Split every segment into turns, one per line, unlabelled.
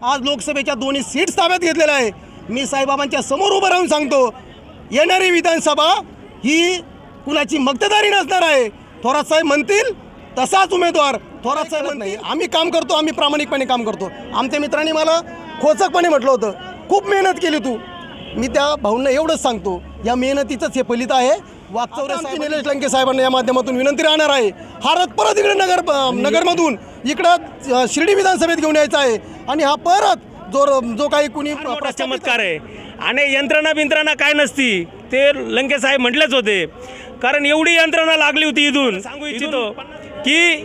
आज लोकसभेच्या दोन्ही सीट्स ताब्यात घेतलेल्या आहे. मी साईबाबांच्या समोर उभं राहून सांगतो येणारी विधानसभा ही कुणाची मक्तेदारी नसणार आहे. थोरात साहेब म्हणतील तसाच उमेदवार. थोरात साहेब नाही आम्ही काम करतो आम्ही प्रामाणिकपणे काम करतो. आमच्या मित्रांनी मला खोचकपणे म्हटलं होतं खूप मेहनत केली तू. मी त्या भाऊंना एवढंच सांगतो या मेहनतीचंच हे फलित आहे. वास्तव निलेश लंके साहेबांना या माध्यमातून विनंती राहणार आहे. हारत परत इकडे नगर नगरमधून. इकडं शिर्डी विधानसभेत घेऊन यायचा आहे. आणि हा परत जो जो काही कुणी
मोठा चमत्कार आहे. आणि यंत्रणा बिंत्रणा काय नसती ते लंके साहेब म्हटलेच होते. कारण एवढी यंत्रणा लागली होती इथून सांगू इच्छितो की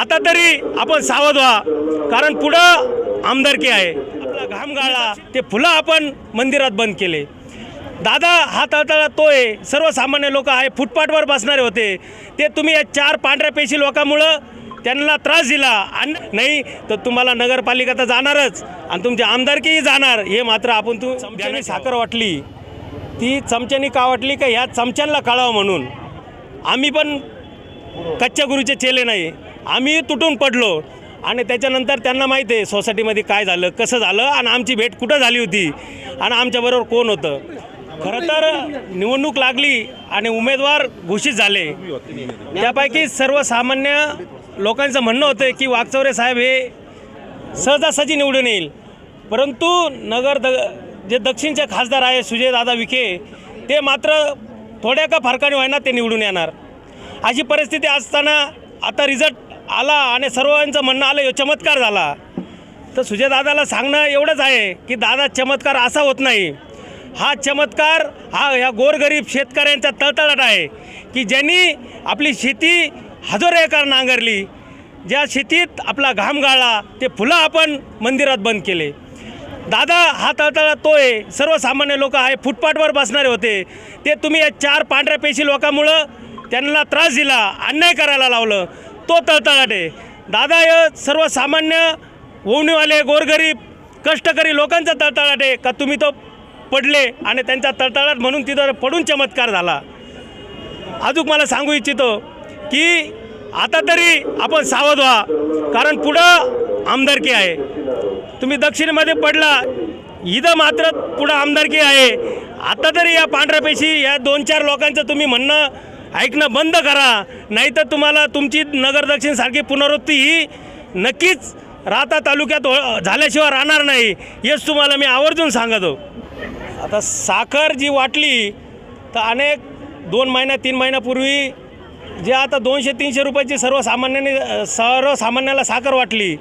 आता तरी आपण सावध व्हा. कारण पुढं आमदारकी आहे. आपला घाम गाळला ते फुलं आपण मंदिरात बंद केले. दादा हा तळतळा तो आहे. सर्वसामान्य लोक आहे. फुटपाथवर बसणारे होते. ते तुम्ही या चार पांढऱ्या पेशी लोकांमुळं त्यांना त्रास दिला. आणि नाही तर तुम्हाला नगरपालिका तर जाणारच. आणि तुमची आमदारकीही जाणार. हे मात्र आपण तू चमच्याने साखर वाटली ती चमच्याने का वाटली का ह्या चमच्यांना कळावं म्हणून. आम्ही पण कच्च्या गुरुचे चेले नाही. आम्ही तुटून पडलो. आणि त्याच्यानंतर त्यांना माहिती आहे सोसायटीमध्ये काय झालं कसं झालं आणि आमची भेट कुठं झाली होती आणि आमच्याबरोबर कोण होतं. खरं तर निवडणूक लागली आणि उमेदवार घोषित झाले. त्यापैकी सर्वसामान्य लोकांचं म्हणणं होतं की वाघचौरे साहेब हे सहजासहजी निवडून येईल. परंतु नगर द जे दक्षिणचे खासदार आहे सुजयदादा विखे ते मात्र थोड्या का फरकाने व्हायना ते निवडून येणार. अशी परिस्थिती असताना आता रिझल्ट आला आणि सर्वांचं म्हणणं आलं ह्यो चमत्कार झाला. तर सुजयदादाला सांगणं एवढंच आहे की दादा चमत्कार असा होत नाही. हा चमत्कार हा ह्या गोरगरीब शेतकऱ्यांचा तळतळाट आहे की ज्यांनी आपली शेती हजारो एकर नांगरली ज्या शेतीत आपला घाम गाळला ते फुलं आपण मंदिरात बंद केले. दादा हा तळतळा तो आहे. सर्वसामान्य लोक आहे फुटपाथवर बसणारे होते. ते तुम्ही या चार पांढऱ्या पेशी लोकांमुळं त्यांना त्रास दिला अन्याय करायला लावलं. तो तळतळाट आहे. दादा हे सर्वसामान्य ओवणीवाले गोरगरीब कष्टकरी लोकांचा तळतळाट आहे का तुम्ही तो पडले आणि त्यांचा तळतळाट म्हणून तिथं पडून चमत्कार झाला? अजून मला सांगू इच्छितो की आता तरी आपण सावध व्हा. कारण पुढं आमदारकी आहे. तुम्ही दक्षिणेमध्ये पडला इथं मात्र पुढं आमदारकी आहे. आता तरी या पांढऱ्यापेशी या दोन चार लोकांचं तुम्ही म्हणणं ऐकणं बंद करा. नाही तर तुम्हाला तुमची नगर दक्षिणसारखी पुनरावृत्ती ही नक्कीच राहता तालुक्यात हो- झाल्याशिवाय राहणार नाही हेच तुम्हाला मी आवर्जून सांगतो. आता साखर जी वाटली तर अनेक दोन महिन्या तीन महिन्यापूर्वी जे आता दोनशे तीनशे रुपयाची सर्वसामान्याने सर्वसामान्याला साखर वाटली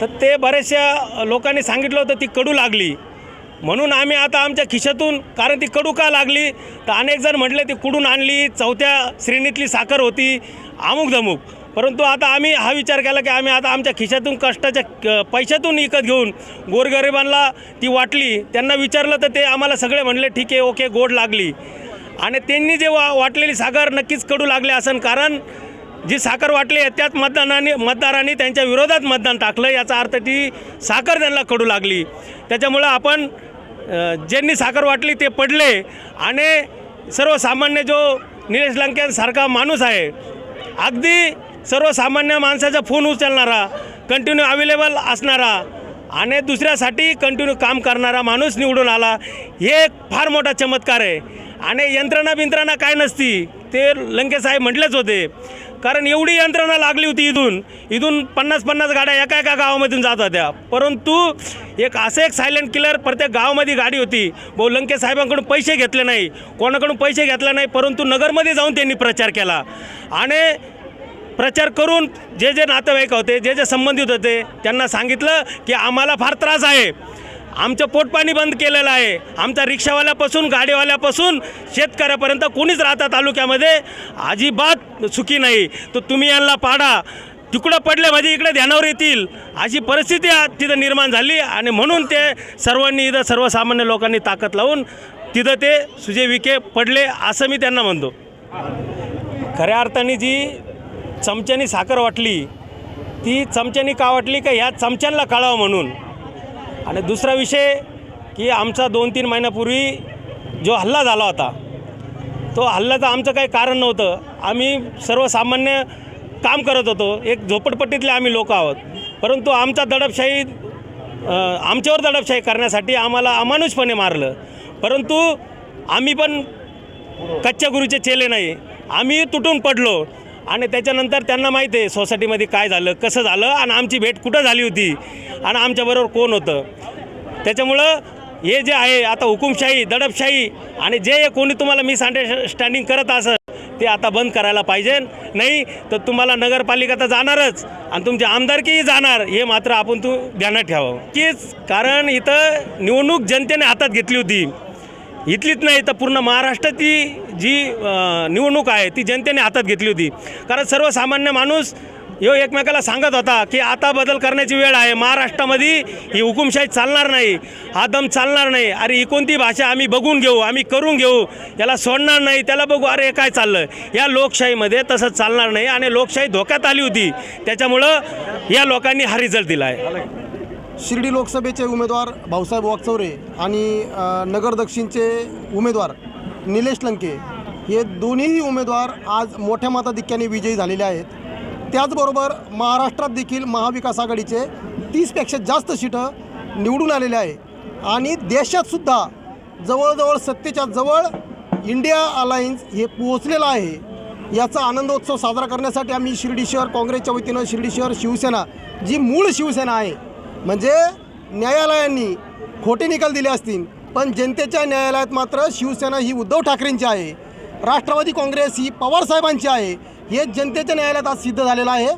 तर ते बऱ्याचशा लोकांनी सांगितलं होतं ती कडू लागली. म्हणून आम्ही आता आमच्या खिशातून कारण ती कडू का लागली? तर अनेक जण म्हटले ती कुडून आणली चौथ्या श्रेणीतली साखर होती अमुक धमुक परंतु आता आम्ही हा विचार केला की आम्ही आता आमच्या खिशातून कष्टाच्या क- पैशातून विकत घेऊन गोरगरिबांना ती वाटली. त्यांना विचारलं तर ते आम्हाला सगळे म्हणले ठीक आहे ओके गोड लागली. आणि त्यांनी जे वा वाटलेली साखर नक्कीच कडू लागले असन कारण जी साखर वाटली आहे त्यात मतदानाने मतदारांनी त्यांच्या विरोधात मतदान टाकलं. याचा अर्थ ती साखर त्यांना कडू लागली. त्याच्यामुळं आपण ज्यांनी साखर वाटली ते पडले. आणि सर्वसामान्य जो निलेश लंक्यांसारखा माणूस आहे अगदी सर्वसामान्य माणसाचा फोन उचलणारा कंटिन्यू अवेलेबल असणारा आणि दुसऱ्यासाठी कंटिन्यू काम करणारा माणूस निवडून आला हे एक फार मोठा चमत्कार आहे. आणि यंत्रणा बिंत्रणा काय नसती ते लंकेसाहेब म्हटलेच होते. कारण एवढी यंत्रणा लागली होती इथून इथून पन्नास पन्नास गाड्या एका एका गावामधून जात होत्या. परंतु एक असं एक सायलेंट किलर प्रत्येक गावामध्ये गाडी होती. भाऊ लंके साहेबांकडून पैसे घेतले नाही कोणाकडून पैसे घेतले नाही परंतु नगरमध्ये जाऊन त्यांनी प्रचार केला. आणि प्रचार करून जे जे नातेवाईक होते जे जे संबंधित होते त्यांना सांगितलं की आम्हाला फार त्रास आहे. आमचं पोटपाणी बंद केलेलं आहे. आमच्या रिक्षावाल्यापासून गाडीवाल्यापासून शेतकऱ्यापर्यंत कोणीच राहता तालुक्यामध्ये अजिबात सुखी नाही. तर तुम्ही यांना पाडा. तिकडं पडले म्हणजे इकडे ध्यानावर येतील. अशी परिस्थिती तिथं निर्माण झाली आणि म्हणून ते सर्वांनी इथं सर्वसामान्य लोकांनी ताकद लावून तिथं ते सुजय विखे पडले असं मी त्यांना म्हणतो. खऱ्या अर्थाने जी चमच्यानी साखर वाटली ती चमच्यानी का वाटली का ह्या चमच्यांना कळावं म्हणून. आणि दुसरा विषय की आमचा दोन तीन महिन्यापूर्वी जो हल्ला झाला होता तो हल्ल्याचं आमचं काही कारण नव्हतं. आम्ही सर्वसामान्य काम करत होतो. एक झोपडपट्टीतले आम्ही लोक आहोत. परंतु आमचा दडपशाही आमच्यावर दडपशाही करण्यासाठी आम्हाला अमानुषपणे मारलं. परंतु आम्ही पण कच्च्या गुरुचे चेले नाही. आम्ही तुटून पडलो. आणि त्याच्यानंतर त्यांना माहीत आहे सोसायटीमध्ये काय झालं कसं झालं आणि आमची भेट कुठं झाली होती आणि आमच्याबरोबर कोण होतं. त्याच्यामुळं हे जे आहे आता हुकुमशाही दडपशाही आणि जे कोणी तुम्हाला मिस अंडरस्टँडिंग करत असं ते आता बंद करायला पाहिजे. नाही तर तुम्हाला नगरपालिका तर जाणारच आणि तुमची आमदारकीही जाणार हे मात्र आपण तू ध्यानात ठेवावं. कीच कारण इथं निवडणूक जनतेने हातात घेतली होती. इथलीच नाही तर पूर्ण महाराष्ट्रातली जी निवडणूक आहे ती जनतेने हातात घेतली होती. कारण सर्वसामान्य माणूस यो एकमेकाला सांगत होता की आता बदल करण्याची वेळ आहे. महाराष्ट्रामध्ये ही हुकुमशाही चालणार नाही हा दम चालणार नाही. अरे ही कोणती भाषा आम्ही बघून घेऊ आम्ही करून घेऊ याला सोडणार नाही त्याला बघू अरे काय चाललं या लोकशाहीमध्ये तसं चालणार नाही आणि लोकशाही धोक्यात आली होती. त्याच्यामुळं या लोकांनी हा रिझल्ट दिला आहे
शिर्डी लोकसभेचे उमेदवार भाऊसाहेब वागचौरे आणि नगर दक्षिणचे उमेदवार निलेश लंके हे दोन्हीही उमेदवार आज मोठ्या मताधिक्याने विजयी झालेले आहेत. त्याचबरोबर महाराष्ट्रात देखील महाविकास आघाडीचे तीसपेक्षा जास्त सीटं निवडून आलेले आहे. आणि देशातसुद्धा जवळजवळ सत्तेच्या जवळ इंडिया अलायन्स हे पोहोचलेलं आहे. याचा आनंदोत्सव साजरा करण्यासाठी आम्ही शिर्डी शहर काँग्रेसच्या वतीनं शिर्डी शहर शिवसेना जी मूळ शिवसेना आहे म्हणजे न्यायालयांनी खोटे निकाल दिले असतील पण जनतेच्या न्यायालयात मात्र शिवसेना ही उद्धव ठाकरेंची आहे. राष्ट्रवादी काँग्रेस ही पवारसाहेबांची आहे. हे जनतेच्या न्यायालयात आज सिद्ध झालेलं आहे.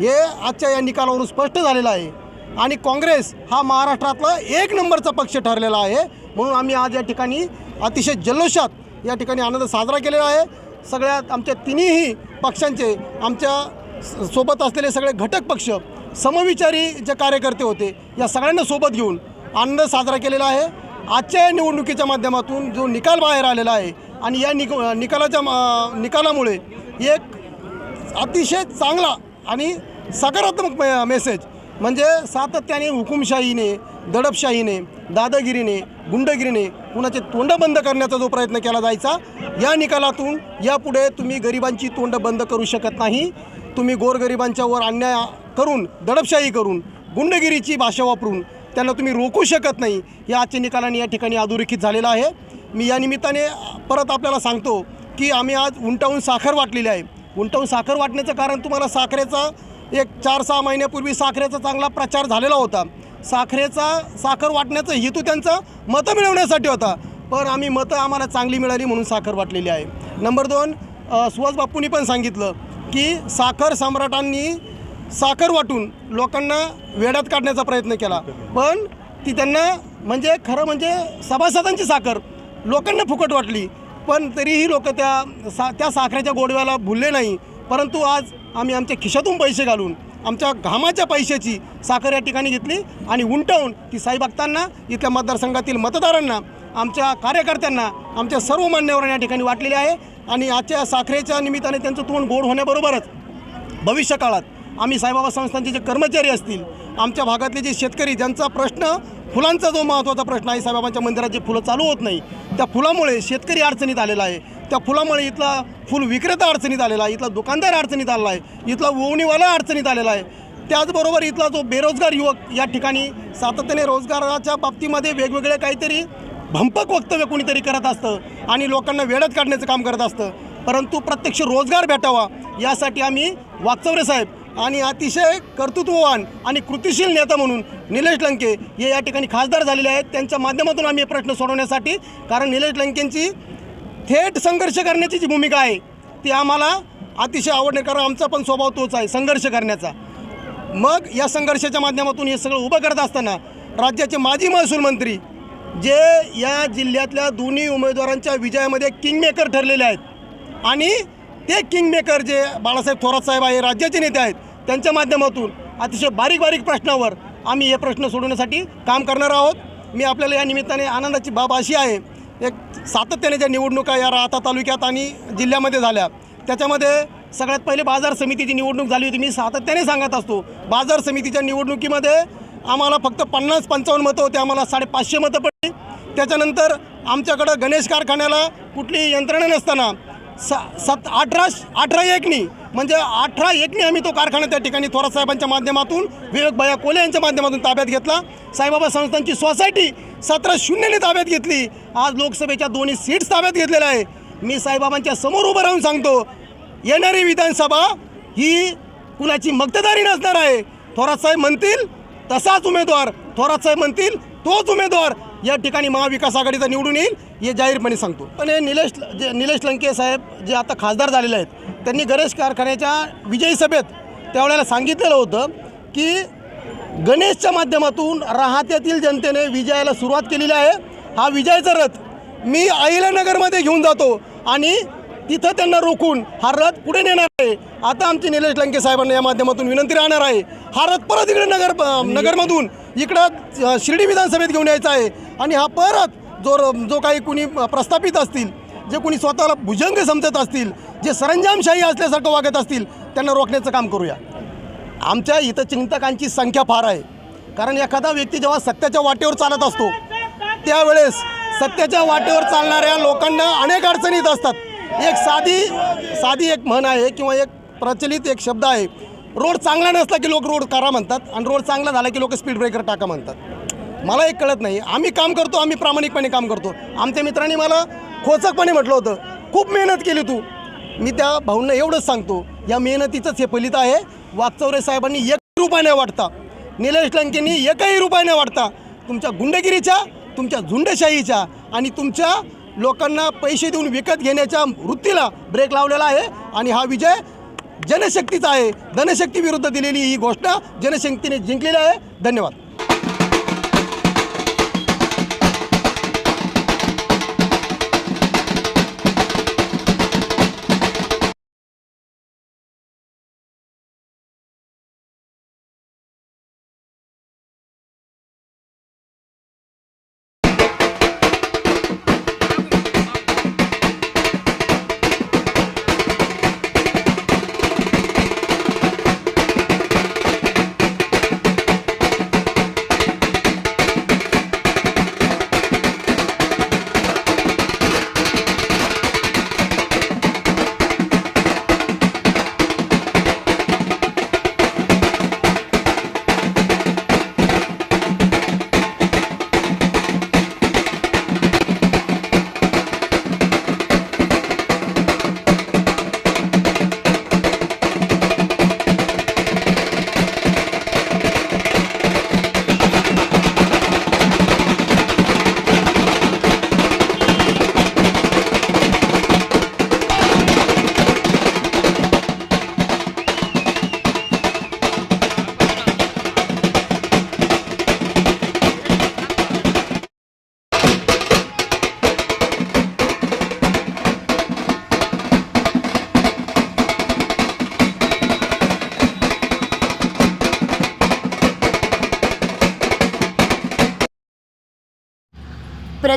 हे आजच्या या निकालावरून स्पष्ट झालेलं आहे. आणि काँग्रेस हा महाराष्ट्रातला एक नंबरचा पक्ष ठरलेला आहे. म्हणून आम्ही आज या ठिकाणी अतिशय जल्लोषात या ठिकाणी आनंद साजरा केलेला आहे. सगळ्यात आमच्या तिन्हीही पक्षांचे आमच्या स- सोबत असलेले सगळे घटक पक्ष समविचारी जे कार्यकर्ते होते या सगळ्यांना सोबत घेऊन आनंद साजरा केलेला आहे. आजच्या या निवडणुकीच्या माध्यमातून जो निकाल बाहेर आलेला आहे आणि या निक निकालाच्या निकालामुळे एक अतिशय चांगला आणि सकारात्मक मे- मेसेज म्हणजे सातत्याने हुकुमशाहीने दडपशाहीने दादागिरीने गुंडगिरीने कुणाचे तोंड बंद करण्याचा जो प्रयत्न केला जायचा या निकालातून यापुढे तुम्ही गरिबांची तोंड बंद करू शकत नाही. तुम्ही गोरगरिबांच्यावर अन्याय करून दडपशाही करून गुंडगिरीची भाषा वापरून त्यांना तुम्ही रोखू शकत नाही हे आजच्या निकालाने या ठिकाणी अधोरेखित झालेला आहे. मी या निमित्ताने परत आपल्याला सांगतो की आम्ही आज उंटाहून साखर वाटलेली आहे. उंटाहून साखर वाटण्याचं कारण तुम्हाला साखरेचा एक चार सहा महिन्यापूर्वी साखरेचा चांगला प्रचार झालेला होता. साखरेचा साखर वाटण्याचा हेतू त्यांचा मतं मिळवण्यासाठी होता. पण आम्ही मतं आम्हाला चांगली मिळाली म्हणून साखर वाटलेली आहे. नंबर दोन सुहास बाप्पूंनी पण सांगितलं की साखर सम्राटांनी साखर वाटून लोकांना वेड्यात काढण्याचा प्रयत्न केला. पण ती त्यांना म्हणजे खरं म्हणजे सभासदांची साखर लोकांना फुकट वाटली. पण तरीही लोक त्या सा त्या साखरेच्या गोडव्याला भुलले नाही. परंतु आज आम्ही आमच्या खिशातून पैसे घालून आमच्या घामाच्या पैशाची साखर या ठिकाणी घेतली आणि उंटवून ती साई भक्तांना इथल्या मतदारसंघातील मतदारांना आमच्या कार्यकर्त्यांना आमच्या सर्व मान्यवरांना या ठिकाणी वाटलेली आहे. आणि आजच्या साखरेच्या निमित्ताने त्यांचं तोंड गोड होण्याबरोबरच भविष्यकाळात आम्ही साईबाबा संस्थांचे जे कर्मचारी असतील आमच्या भागातले जे शेतकरी ज्यांचा प्रश्न फुलांचा जो महत्त्वाचा प्रश्न आहे साईबाबांच्या मंदिरात जे फुलं चालू होत नाही त्या फुलामुळे शेतकरी अडचणीत आलेला आहे. त्या फुलामुळे इथला फुल विक्रेता अडचणीत आलेला आहे इथला दुकानदार अडचणीत आलेला आहे इथला ओवणीवाला अडचणीत आलेला आहे. त्याचबरोबर इथला जो बेरोजगार युवक या ठिकाणी सातत्याने रोजगाराच्या बाबतीमध्ये वेगवेगळे काहीतरी भंपक वक्तव्य कोणीतरी करत असतं आणि लोकांना वेळात काढण्याचं काम करत असतं. परंतु प्रत्यक्ष रोजगार भेटावा यासाठी आम्ही वाकचौरे साहेब आणि अतिशय कर्तृत्ववान आणि कृतिशील नेता म्हणून निलेश लंके हे या ठिकाणी खासदार झालेले आहेत. त्यांच्या माध्यमातून आम्ही हे प्रश्न सोडवण्यासाठी कारण निलेश लंकेंची थेट संघर्ष करण्याची जी भूमिका आहे ती आम्हाला अतिशय आवडणे कारण आमचा पण स्वभाव तोच आहे संघर्ष करण्याचा. मग या संघर्षाच्या माध्यमातून हे सगळं उभं करत असताना राज्याचे माजी महसूल मंत्री जे या जिल्ह्यातल्या दोन्ही उमेदवारांच्या विजयामध्ये किंगमेकर ठरलेले आहेत आणि ते किंगमेकर जे बाळासाहेब थोरात साहेब आहे राज्याचे नेते आहेत त्यांच्या माध्यमातून अतिशय बारीक बारीक प्रश्नावर आम्ही हे प्रश्न सोडवण्यासाठी काम करणार आहोत. मी आपल्याला या निमित्ताने आनंदाची बाब अशी आहे एक सातत्याने ज्या निवडणुका या राहता तालुक्यात आणि जिल्ह्यामध्ये झाल्या त्याच्यामध्ये सगळ्यात पहिले बाजार समितीची निवडणूक झाली होती. मी सातत्याने सांगत असतो बाजार समितीच्या निवडणुकीमध्ये आम्हाला फक्त पन्नास पंचावन्न मतं होते आम्हाला साडेपाचशे मतं पडली. त्याच्यानंतर आमच्याकडं गणेश कारखान्याला कुठली यंत्रणा नसताना स सत अठरा अठरा एकनी म्हणजे अठरा एकनी आम्ही तो कारखाना त्या ठिकाणी थोरात साहेबांच्या माध्यमातून विवेक भया कोले यांच्या माध्यमातून ताब्यात घेतला. साईबाबा संस्थांची सोसायटी सतरा शून्यने ताब्यात घेतली. आज लोकसभेच्या दोन्ही सीट्स ताब्यात घेतलेल्या आहे मी साईबाबांच्या समोर उभं राहून सांगतो येणारी विधानसभा ही कुणाची मक्तेदारी नसणार आहे. थोरात साहेब म्हणतील तसाच उमेदवार. थोरात साहेब म्हणतील तोच उमेदवार. या ठिकाणी महाविकास आघाडीचा निवडून येईल हे जाहीरपणे सांगतो. पण हे निलेश जे निलेश लंके साहेब जे आता खासदार झालेले आहेत त्यांनी गणेश कारखान्याच्या विजयी सभेत त्यावेळेला सांगितलेलं होतं की गणेशच्या माध्यमातून राहत्यातील जनतेने विजयाला सुरुवात केलेली आहे. हा विजयाचा रथ मी अहिल्यानगरमध्ये घेऊन जातो आणि तिथं त्यांना रोखून हा रथ पुढे नेणार आहे. आता आमची निलेश लंके साहेबांना या माध्यमातून विनंती राहणार आहे. हा रथ परत इकडे नगर नगरमधून इकडं शिर्डी विधानसभेत घेऊन यायचा आहे. आणि हा परत जो जो काही कुणी प्रस्थापित असतील जे कुणी स्वतःला भुजंग समजत असतील जे सरंजामशाही असल्यासारखं वागत असतील त्यांना रोखण्याचं काम करूया. आमच्या इथं चिंतकांची संख्या फार आहे. कारण एखादा व्यक्ती जेव्हा सत्याच्या वाटेवर चालत असतो त्यावेळेस सत्याच्या वाटेवर चालणाऱ्या लोकांना अनेक अडचणी येत असतात. एक साधी साधी एक म्हण आहे किंवा एक प्रचलित एक शब्द आहे रोड चांगला नसला की लोक रोड करा म्हणतात आणि रोड चांगला झाला की लोक स्पीड ब्रेकर टाका म्हणतात. मला एक कळत नाही. आम्ही काम करतो आम्ही प्रामाणिकपणे काम करतो. आमच्या मित्रांनी मला खोचकपणे म्हटलं होतं खूप मेहनत केली तू. मी त्या भाऊंना एवढंच सांगतो या मेहनतीचंच हे फलित आहे. वागचौरे साहेबांनी एक रुपयाने नाही वाटता निलेश लंकेंनी एकही रुपयाने वाटता तुमच्या गुंडगिरीच्या तुमच्या झुंडशाहीच्या आणि तुमच्या लोकांना पैसे देऊन विकत घेण्याच्या वृत्तीला ब्रेक लावलेला आहे आणि हा विजय जनशक्तीचा आहे. धनशक्ती विरुद्ध दिलेली ही गोष्ट जनशक्तीने जिंकलेली आहे. धन्यवाद.